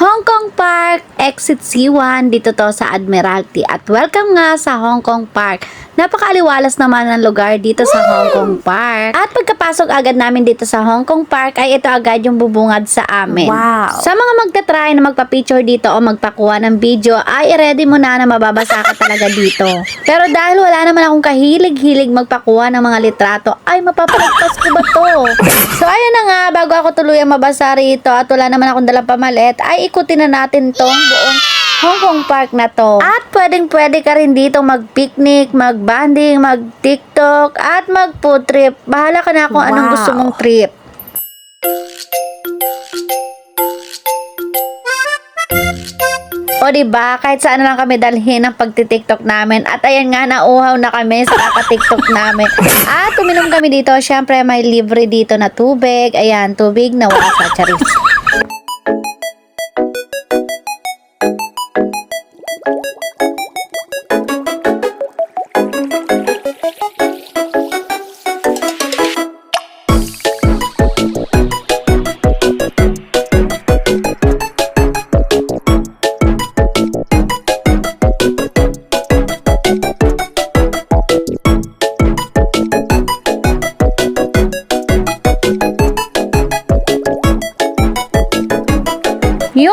Hong Kong Park, exit C1, dito to sa Admiralty. At welcome nga sa Hong Kong Park. Napakaaliwalas naman ng lugar dito sa Hong Kong Park. At pagkapasok agad namin dito sa Hong Kong Park, ay ito agad yung bubungad sa amin. Wow. Sa mga magta-try na magpa-picture dito o magpakuha ng video, ay ready mo na na mababasa ka talaga dito. Pero dahil wala naman akong kahilig-hilig magpakuha ng mga litrato, ay mapapalagpas ko ba to? So ayun na nga, bago ako tuluyang mabasa rito at wala naman akong dalang pamalit, ay ikutin na natin tong buong Hong Kong Park na to. At pwedeng pwede ka rin dito mag-picnic, mag-banding, mag-tiktok, at mag-food trip. Bahala ka na kung anong Wow. gusto mong trip. O di ba kahit saan lang kami dalhin ang pagti-TikTok namin. At ayan nga, nauhaw na kami sa kaka-TikTok namin. At uminom kami dito. Syempre, may libre dito na tubig. Ayan, tubig na wala sa charis. Yung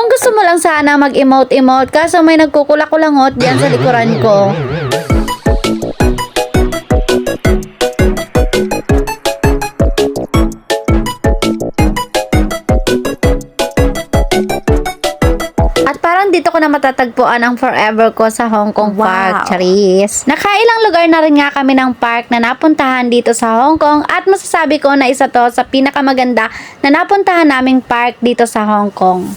gusto mo lang sana mag-emote-emote kaso may nagkukulak-kulangot diyan sa likuran ko. Ko na matatagpuan ang forever ko sa Hong Kong Wow. Park, Charis. Nakailang lugar na rin nga kami ng park na napuntahan dito sa Hong Kong at masasabi ko na isa to sa pinakamaganda na napuntahan naming park dito sa Hong Kong.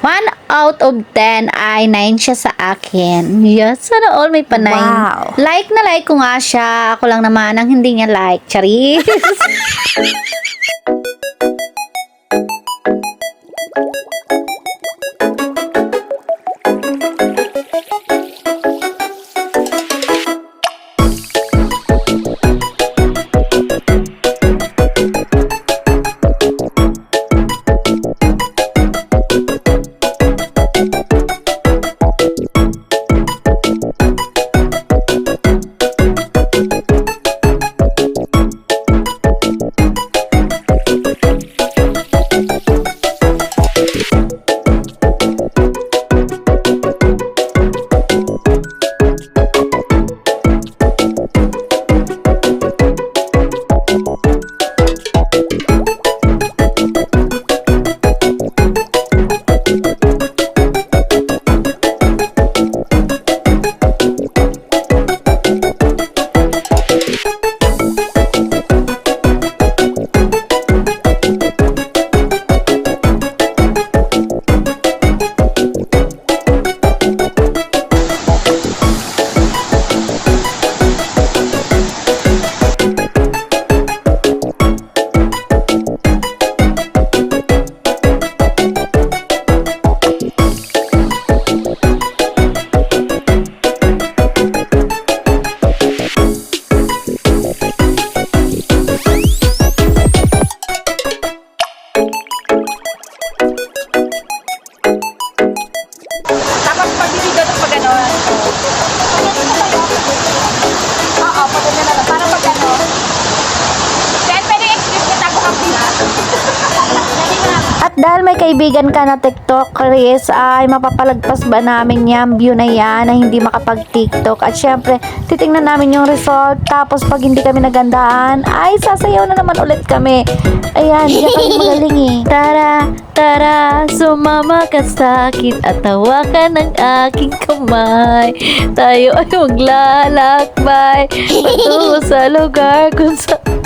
1 out of 10 ay 9 siya sa akin. Yes, sana all may pa 9. Wow. Like na like ko nga siya. Ako lang naman ang hindi niya like. Charis. may kaibigan ka na TikTok, Chris, ay mapapalagpas ba namin yung view na yan na hindi makapag-TikTok? At syempre, titingnan namin yung result. Tapos pag hindi kami nagandaan, ay sasayaw na naman ulit kami. Ayan, hindi kami magaling eh. Tara, tara, sumama ka sa akin at hawakan ng aking kamay. Tayo ay maglalakbay patungo sa lugar kung saan